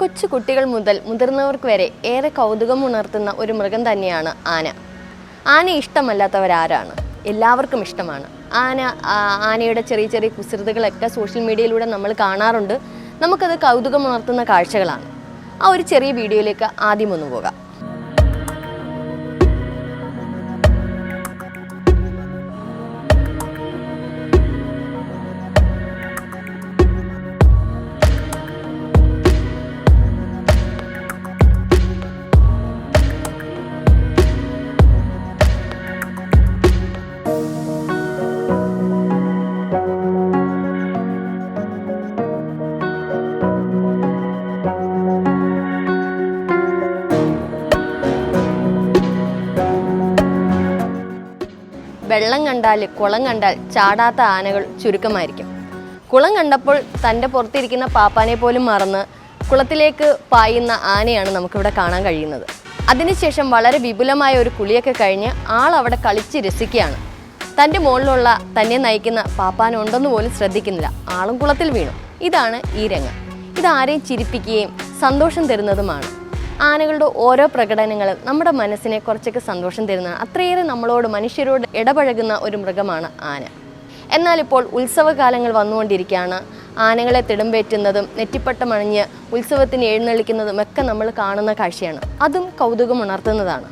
കൊച്ചു കുട്ടികൾ മുതൽ മുതിർന്നവർക്ക് വരെ ഏറെ കൗതുകം ഉണർത്തുന്ന ഒരു മൃഗം തന്നെയാണ് ആന. ആന ഇഷ്ടമല്ലാത്തവരാരാണ്. എല്ലാവർക്കും ഇഷ്ടമാണ്. ആന ആനയുടെ ചെറിയ ചെറിയ കുസൃതകളൊക്കെ സോഷ്യൽ മീഡിയയിലൂടെ നമ്മൾ കാണാറുണ്ട്. നമുക്കത് കൗതുകം ഉണർത്തുന്ന കാഴ്ചകളാണ്. ആ ഒരു ചെറിയ വീഡിയോയിലേക്ക് ആദ്യം ഒന്ന് പോകാം. വെള്ളം കണ്ടാൽ കുളം കണ്ടാൽ ചാടാത്ത ആനകൾ ചുരുക്കമായിരിക്കും. കുളം കണ്ടപ്പോൾ തന്റെ പുറത്തിരിക്കുന്ന പാപ്പാനെ പോലും മറന്ന് കുളത്തിലേക്ക് പായുന്ന ആനയാണ് നമുക്കിവിടെ കാണാൻ കഴിയുന്നത്. അതിനുശേഷം വളരെ വിപുലമായ ഒരു കുളിയൊക്കെ കഴിഞ്ഞ് ആൾ അവിടെ കളിച്ച് രസിക്കുകയാണ്. തന്റെ മുകളിലുള്ള തന്നെ നയിക്കുന്ന പാപ്പാനുണ്ടെന്ന് പോലും ശ്രദ്ധിക്കുന്നില്ല. ആളും കുളത്തിൽ വീണു. ഇതാണ് ഈ രംഗം. ഇത് ആരെയും ചിരിപ്പിക്കുകയും സന്തോഷം തരുന്നതുമാണ്. ആനകളുടെ ഓരോ പ്രകടനങ്ങളും നമ്മുടെ മനസ്സിനെ കുറച്ചൊക്കെ സന്തോഷം തരുന്ന അത്രയേറെ നമ്മളോട് മനുഷ്യരോട് ഇടപഴകുന്ന ഒരു മൃഗമാണ് ആന. എന്നാൽ ഇപ്പോൾ ഉത്സവകാലങ്ങൾ വന്നുകൊണ്ടിരിക്കുകയാണ്. ആനകളെ തിടമ്പേറ്റുന്നതും നെറ്റിപ്പട്ടം അണിഞ്ഞ് ഉത്സവത്തിന് എഴുന്നള്ളിക്കുന്നതും ഒക്കെ നമ്മൾ കാണുന്ന കാഴ്ചയാണ്. അതും കൗതുകം ഉണർത്തുന്നതാണ്.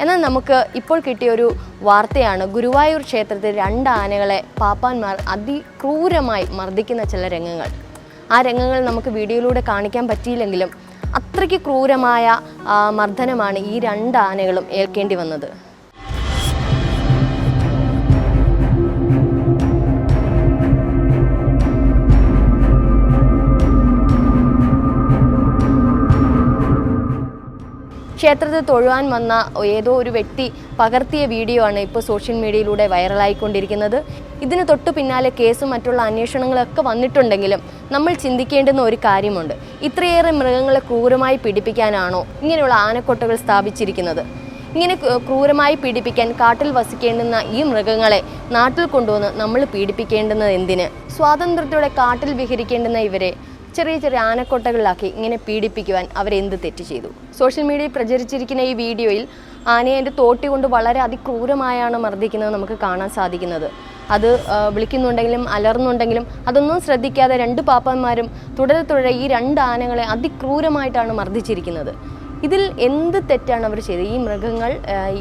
എന്നാൽ നമുക്ക് ഇപ്പോൾ കിട്ടിയ ഒരു വാർത്തയാണ് ഗുരുവായൂർ ക്ഷേത്രത്തിൽ രണ്ട് ആനകളെ പാപ്പാന്മാർ അതിക്രൂരമായി മർദ്ദിക്കുന്ന ചില രംഗങ്ങൾ. ആ രംഗങ്ങൾ നമുക്ക് വീഡിയോയിലൂടെ കാണിക്കാൻ പറ്റിയില്ലെങ്കിലും അത്രയ്ക്ക് ക്രൂരമായ മർദ്ദനമാണ് ഈ രണ്ട് ആനകളും ഏൽക്കേണ്ടി വന്നത്. ക്ഷേത്രത്തിൽ തൊഴുവാൻ വന്ന ഏതോ ഒരു വ്യക്തി പകർത്തിയ വീഡിയോ ആണ് ഇപ്പോൾ സോഷ്യൽ മീഡിയയിലൂടെ വൈറലായിക്കൊണ്ടിരിക്കുന്നത്. ഇതിന് തൊട്ടു പിന്നാലെ കേസും മറ്റുള്ള അന്വേഷണങ്ങളൊക്കെ വന്നിട്ടുണ്ടെങ്കിലും നമ്മൾ ചിന്തിക്കേണ്ടുന്ന ഒരു കാര്യമുണ്ട്. ഇത്രയേറെ മൃഗങ്ങളെ ക്രൂരമായി പീഡിപ്പിക്കാനാണോ ഇങ്ങനെയുള്ള ആനക്കൊട്ടകൾ സ്ഥാപിച്ചിരിക്കുന്നത്? ഇങ്ങനെ ക്രൂരമായി പീഡിപ്പിക്കാൻ കാട്ടിൽ വസിക്കേണ്ടുന്ന ഈ മൃഗങ്ങളെ നാട്ടിൽ കൊണ്ടുവന്ന് നമ്മൾ പീഡിപ്പിക്കേണ്ടുന്നത് എന്തിന്? സ്വാതന്ത്ര്യത്തോടെ കാട്ടിൽ വിഹരിക്കേണ്ടുന്ന ഇവരെ ചെറിയ ചെറിയ ആനക്കൊട്ടകളിലാക്കി ഇങ്ങനെ പീഡിപ്പിക്കുവാൻ അവരെന്ത് തെറ്റ് ചെയ്തു? സോഷ്യൽ മീഡിയയിൽ പ്രചരിച്ചിരിക്കുന്ന ഈ വീഡിയോയിൽ ആനയെ എന്റെ തോട്ടി കൊണ്ട് വളരെ അതിക്രൂരമായാണ് മർദ്ദിക്കുന്നത് നമുക്ക് കാണാൻ സാധിക്കുന്നത്. അത് വിളിക്കുന്നുണ്ടെങ്കിലും അലർന്നുണ്ടെങ്കിലും അതൊന്നും ശ്രദ്ധിക്കാതെ രണ്ട് പാപ്പന്മാരും തുടരെ തുടരെ ഈ രണ്ട് ആനകളെ അതിക്രൂരമായിട്ടാണ് മർദ്ദിച്ചിരിക്കുന്നത്. ഇതിൽ എന്ത് തെറ്റാണ് അവർ ചെയ്തത്? ഈ മൃഗങ്ങൾ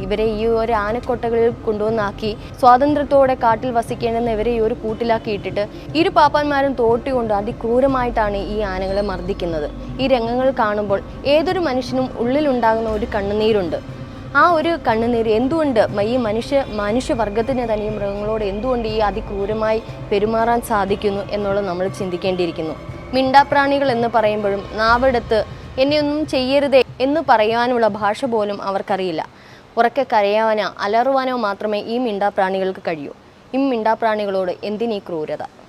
ഇവരെ ഈ ഒരു ആനക്കൊട്ടകളിൽ കൊണ്ടുവന്നാക്കി സ്വാതന്ത്ര്യത്തോടെ കാട്ടിൽ വസിക്കേണ്ടെന്ന് ഇവരെ ഈ ഒരു കൂട്ടിലാക്കി ഇട്ടിട്ട് ഇരു പാപ്പാന്മാരും തോട്ടികൊണ്ട് അതിക്രൂരമായിട്ടാണ് ഈ ആനകളെ മർദ്ദിക്കുന്നത്. ഈ രംഗങ്ങൾ കാണുമ്പോൾ ഏതൊരു മനുഷ്യനും ഉള്ളിലുണ്ടാകുന്ന ഒരു കണ്ണുനീരുണ്ട്. ആ ഒരു കണ്ണുനീര് എന്തുകൊണ്ട് ഈ മനുഷ്യ മനുഷ്യവർഗത്തിന് തന്നെ ഈ മൃഗങ്ങളോട് എന്തുകൊണ്ട് ഈ അതിക്രൂരമായി പെരുമാറാൻ സാധിക്കുന്നു എന്നുള്ളത് നമ്മൾ ചിന്തിക്കേണ്ടിയിരിക്കുന്നു. മിണ്ടാപ്രാണികൾ എന്ന് പറയുമ്പോഴും നാവെടുത്ത് എന്നെ ഒന്നും ചെയ്യരുതേ എന്ന് പറയാനുള്ള ഭാഷ പോലും അവർക്കറിയില്ല. ഉറക്കെ കരയാനോ അലറുവാനോ മാത്രമേ ഈ മിണ്ടാപ്രാണികൾക്ക് കഴിയൂ. ഈ മിണ്ടാപ്രാണികളോട് എന്തിനീ ക്രൂരത?